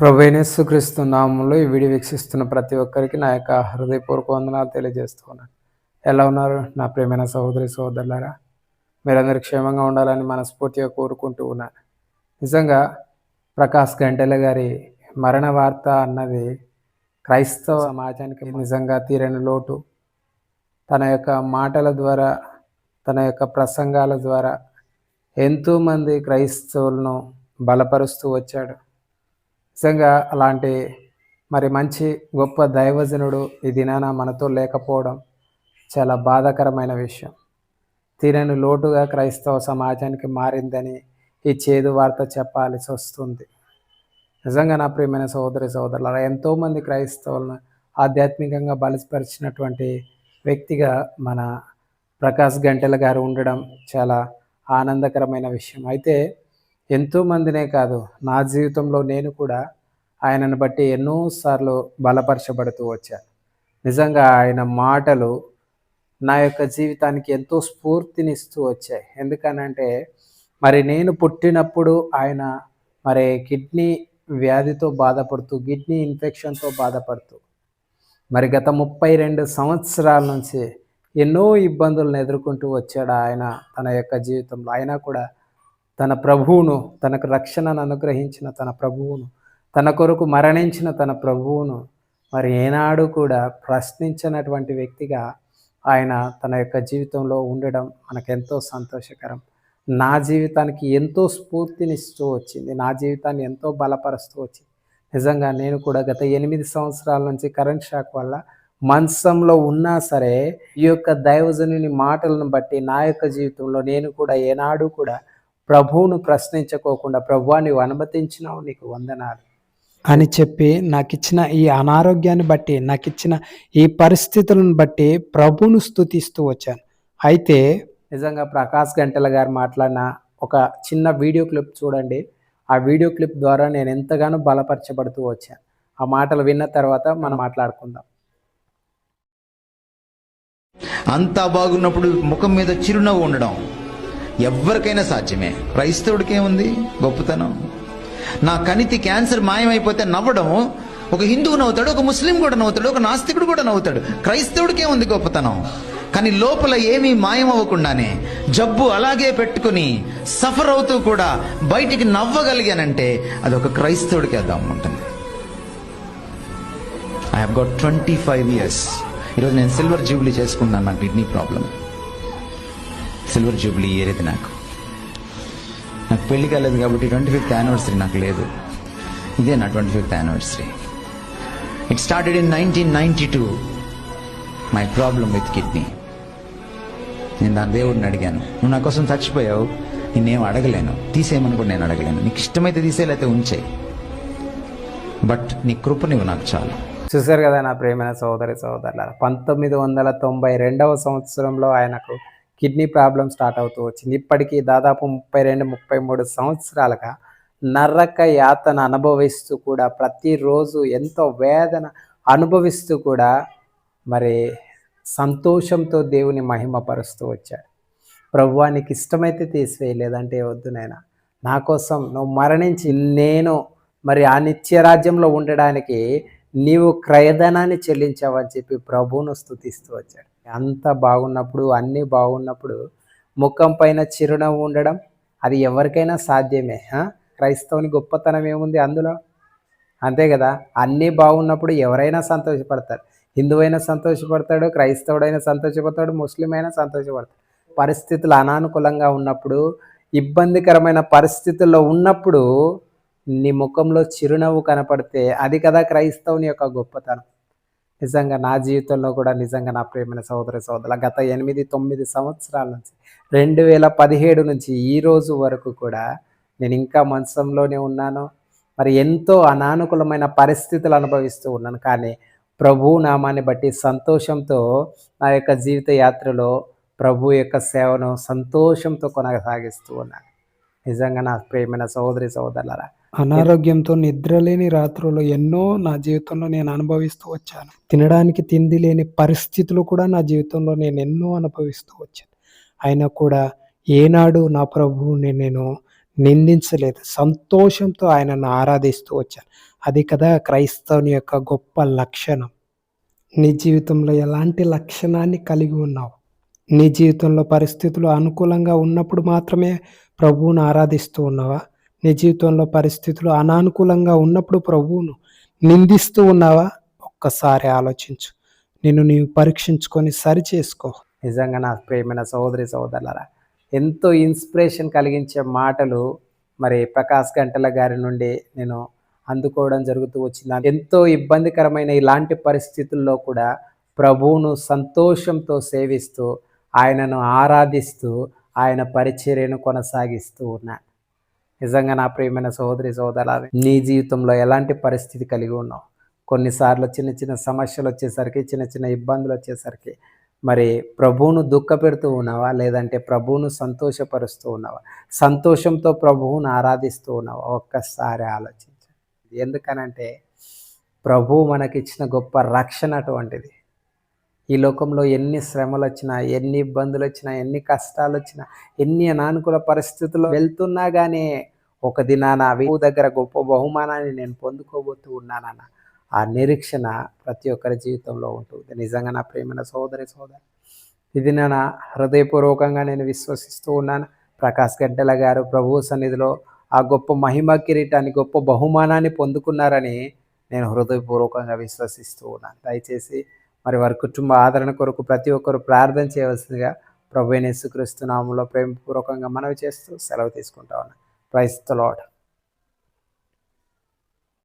ప్రవేణస్సు క్రీస్తు నామంలో ఈ వీడియో వీక్షిస్తున్న ప్రతి ఒక్కరికి నా యొక్క హృదయపూర్వక వందనాలు తెలియజేస్తున్నాను. ఎలా ఉన్నారు? నా ప్రేమైన సహోదరి సహోదరులారా మీరందరూ క్షేమంగా ఉండాలని మనస్ఫూర్తిగా కోరుకుంటూ ఉన్నాను. నిజంగా ప్రకాష్ గంటెల గారి మరణ వార్త అన్నది క్రైస్తవ సమాజానికి నిజంగా తీరని లోటు. తన యొక్క మాటల ద్వారా తన యొక్క ప్రసంగాల ద్వారా ఎంతోమంది క్రైస్తవులను బలపరుస్తూ వచ్చాడు. నిజంగా అలాంటి మరి మంచి గొప్ప దైవజనుడు ఈ దినాన మనతో లేకపోవడం చాలా బాధాకరమైన విషయం. తీరని లోటుగా క్రైస్తవ సమాజానికి మారిందని ఈ చేదు వార్త చెప్పాల్సి వస్తుంది. నిజంగా నా ప్రియమైన సహోదరి సహోదరులు ఎంతోమంది క్రైస్తవులను ఆధ్యాత్మికంగా బలపరిచినటువంటి వ్యక్తిగా మన ప్రకాష్ గంటెల గారు ఉండడం చాలా ఆనందకరమైన విషయం. అయితే ఎంతోమందినే కాదు నా జీవితంలో నేను కూడా ఆయనను బట్టి ఎన్నోసార్లు బలపరచబడుతూ వచ్చాను నిజంగా ఆయన మాటలు నా యొక్క జీవితానికి ఎంతో స్ఫూర్తినిస్తూ వచ్చాయి. ఎందుకనంటే మరి నేను పుట్టినప్పుడు ఆయన మరి కిడ్నీ వ్యాధితో బాధపడుతూ కిడ్నీ ఇన్ఫెక్షన్తో బాధపడుతూ మరి గత ముప్పై రెండు సంవత్సరాల నుంచి ఎన్నో ఇబ్బందులను ఎదుర్కొంటూ వచ్చాడు ఆయన తన యొక్క జీవితంలో. అయినా కూడా తన ప్రభువును తనకు రక్షణను అనుగ్రహించిన తన ప్రభువును తన కొరకు మరణించిన తన ప్రభువును మరి ఏనాడు కూడా ప్రశ్నించినటువంటి వ్యక్తిగా ఆయన తన యొక్క జీవితంలో ఉండడం మనకెంతో సంతోషకరం. నా జీవితానికి ఎంతో స్ఫూర్తినిస్తూ వచ్చింది. నా జీవితాన్ని ఎంతో బలపరుస్తూ వచ్చింది. నిజంగా నేను కూడా గత ఎనిమిది సంవత్సరాల నుంచి కరెంట్ షాక్ వల్ల మంచంలో ఉన్నా సరే ఈ యొక్క దైవజనుని మాటలను బట్టి నా యొక్క జీవితంలో నేను కూడా ఏనాడు కూడా ప్రభువును ప్రశ్నించుకోకుండా ప్రభువా నీవు అనుమతించినావు నీకు వందనాలు. అని చెప్పి నాకు ఇచ్చిన ఈ అనారోగ్యాన్ని బట్టి నాకు ఇచ్చిన ఈ పరిస్థితులను బట్టి ప్రభువును స్థుతిస్తూ వచ్చాను. అయితే నిజంగా ప్రకాష్ గంటల గారు మాట్లాడిన ఒక చిన్న వీడియో క్లిప్ చూడండి. ఆ వీడియో క్లిప్ ద్వారా నేను ఎంతగానో బలపరచబడుతూ వచ్చాను. ఆ మాటలు విన్న తర్వాత మనం మాట్లాడుకుందాం. అంతా బాగున్నప్పుడు ముఖం మీద చిరునవ్వు ఉండడం. ఎవరికైనా సాధ్యమే. క్రైస్తవుడికే ఉంది గొప్పతనం. నా కణితి క్యాన్సర్ మాయమైపోతే నవ్వడం ఒక హిందువు నవ్వుతాడు ఒక ముస్లిం కూడా నవ్వుతాడు ఒక నాస్తికుడు కూడా నవ్వుతాడు. క్రైస్తవుడికే ఉంది గొప్పతనం? కానీ లోపల ఏమీ మాయం అవ్వకుండానే జబ్బు అలాగే పెట్టుకుని సఫర్ అవుతూ కూడా బయటికి నవ్వగలిగానంటే అది ఒక క్రైస్తవుడికి అర్థం ఉంటుంది. I have got twenty five years ఈరోజు నేను సిల్వర్ జూబ్లీ చేసుకున్నాను నా కిడ్నీ ప్రాబ్లం సిల్వర్ జూబ్లీ ఏరేది నాకు. నాకు పెళ్ళి కాలేదు కాబట్టి ట్వంటీ ఫిఫ్త్ యానివర్సరీ నాకు లేదు. ఇదే నా twenty fifth anniversary. It started in nineteen ninety two my problem with kidney నేను దాని దేవుడిని అడిగాను. నువ్వు నా కోసం చచ్చిపోయావు. నేనేం అడగలేను. తీసేయమని కూడా నేను అడగలేను. నీకు ఇష్టమైతే తీసేయలేతే ఉంచే బట్ నీ కృప నువ్వు నాకు చాలు. చూశారు కదా నా ప్రేమైన సహోదరి సోదరుల పంతొమ్మిది వందల తొంభై రెండవ సంవత్సరంలో ఆయనకు కిడ్నీ ప్రాబ్లం స్టార్ట్ అవుతూ వచ్చింది. ఇప్పటికీ దాదాపు ముప్పై రెండు ముప్పై మూడు సంవత్సరాలుగా నరక యాతన అనుభవిస్తూ కూడా ప్రతిరోజు ఎంతో వేదన అనుభవిస్తూ కూడా మరి సంతోషంతో దేవుని మహిమపరుస్తూ వచ్చాడు. ప్రభువా నీకు ఇష్టమైతే తీసివేయలేదంటే వద్దు నాయనా. నా కోసం నువ్వు మరణించి నేను మరి ఆ నిత్య రాజ్యంలో ఉండడానికి నీవు క్రయధనాన్ని చెల్లించావని చెప్పి ప్రభువును స్థుతిస్తూ వచ్చాడు. అంత బాగున్నప్పుడు అన్నీ బాగున్నప్పుడు ముఖం పైన చిరునవ్వు ఉండడం అది ఎవరికైనా సాధ్యమే క్రైస్తవుని గొప్పతనం ఏముంది అందులో? అంతే కదా అన్నీ బాగున్నప్పుడు ఎవరైనా సంతోషపడతారు. హిందువైనా సంతోషపడతాడు క్రైస్తవుడైనా సంతోషపడతాడు ముస్లిం అయినా సంతోషపడతాడు. పరిస్థితులు అనానుకూలంగా ఉన్నప్పుడు ఇబ్బందికరమైన పరిస్థితుల్లో ఉన్నప్పుడు నీ ముఖంలో చిరునవ్వు కనపడితే అది కదా క్రైస్తవుని యొక్క గొప్పతనం. నిజంగా నా జీవితంలో కూడా నిజంగా నా ప్రేమైన సహోదర సహోదరుల గత ఎనిమిది తొమ్మిది సంవత్సరాల నుంచి రెండు వేల పదిహేడు నుంచి ఈ రోజు వరకు కూడా నేను ఇంకా మంచంలోనే ఉన్నాను. మరి ఎంతో అనానుకూలమైన పరిస్థితులు అనుభవిస్తూ ఉన్నాను. కానీ ప్రభు నామాన్ని బట్టి సంతోషంతో నా యొక్క జీవిత యాత్రలో ప్రభు యొక్క సేవను సంతోషంతో కొనసాగిస్తూ ఉన్నాను. నిజంగా నా ప్రేమైన సహోదరి సహోదరులారా అనారోగ్యంతో నిద్రలేని రాత్రులు ఎన్నో నా జీవితంలో నేను అనుభవిస్తూ వచ్చాను. తినడానికి తిండి లేని పరిస్థితులు కూడా నా జీవితంలో నేను ఎన్నో అనుభవిస్తూ వచ్చాను. అయినా కూడా ఏనాడు నా ప్రభువుని నేను నిందించలేదు. సంతోషంతో ఆయనను ఆరాధిస్తూ వచ్చాను. అది కదా క్రైస్తవుని యొక్క గొప్ప లక్షణం. నీ జీవితంలో ఎలాంటి లక్షణాన్ని కలిగి ఉన్నావు? నీ జీవితంలో పరిస్థితులు అనుకూలంగా ఉన్నప్పుడు మాత్రమే ప్రభువును ఆరాధిస్తూ ఉన్నావా? నీ జీవితంలో పరిస్థితులు అనానుకూలంగా ఉన్నప్పుడు ప్రభువును నిందిస్తూ ఉన్నావా? ఒక్కసారి ఆలోచించు. నిన్ను నీవు పరీక్షించుకొని సరి చేసుకో. నిజంగా నా ప్రేమైన సహోదరి సహోదరులారా ఎంతో ఇన్స్పిరేషన్ కలిగించే మాటలు మరి ప్రకాష్ గంటల గారి నుండి నేను అందుకోవడం జరుగుతూ వచ్చింది. ఎంతో ఇబ్బందికరమైన ఇలాంటి పరిస్థితుల్లో కూడా ప్రభువును సంతోషంతో సేవిస్తూ ఆయనను ఆరాధిస్తూ ఆయన పరిచర్యను కొనసాగిస్తూ ఉన్నాను నిజంగా నా ప్రియమైన సహోదరి సోదరాలు నీ జీవితంలో ఎలాంటి పరిస్థితి కలిగి ఉన్నావు? కొన్నిసార్లు చిన్న చిన్న సమస్యలు వచ్చేసరికి చిన్న చిన్న ఇబ్బందులు వచ్చేసరికి మరి ప్రభువును దుఃఖపెడుతూ ఉన్నావా? లేదంటే ప్రభువును సంతోషపరుస్తూ ఉన్నావా? సంతోషంతో ప్రభువును ఆరాధిస్తూ ఉన్నావా? ఒక్కసారి ఆలోచించు. ఎందుకనంటే ప్రభువు మనకిచ్చిన గొప్ప రక్షణ అటువంటిది. ఈ లోకంలో ఎన్ని శ్రమలు వచ్చినా ఎన్ని ఇబ్బందులు వచ్చినా ఎన్ని కష్టాలు వచ్చినా ఎన్ని అనానుకూల పరిస్థితుల్లో వెళ్తున్నా కానీ ఒక దినాన ప్రభు దగ్గర గొప్ప బహుమానాన్ని నేను పొందుకోబోతూ ఉన్నానన్న ఆ నిరీక్షణ ప్రతి ఒక్కరి జీవితంలో ఉంటుంది. నిజంగా నా ప్రేమైన సోదరి సోదరి ఇది నా హృదయపూర్వకంగా నేను విశ్వసిస్తూ ఉన్నాను. ప్రకాష్ గడ్డల గారు ప్రభు సన్నిధిలో ఆ గొప్ప మహిమ కిరీటాన్ని గొప్ప బహుమానాన్ని పొందుకున్నారని నేను హృదయపూర్వకంగా విశ్వసిస్తూ ఉన్నాను. దయచేసి మరి వారి కుటుంబ ఆదరణ కొరకు ప్రతి ఒక్కరు ప్రార్థన చేయవలసిందిగా ప్రభు నేసుక్రీస్తు నామంలో ప్రేమపూర్వకంగా మనవి చేస్తూ సెలవు తీసుకుంటా ఉన్నా. Price the lord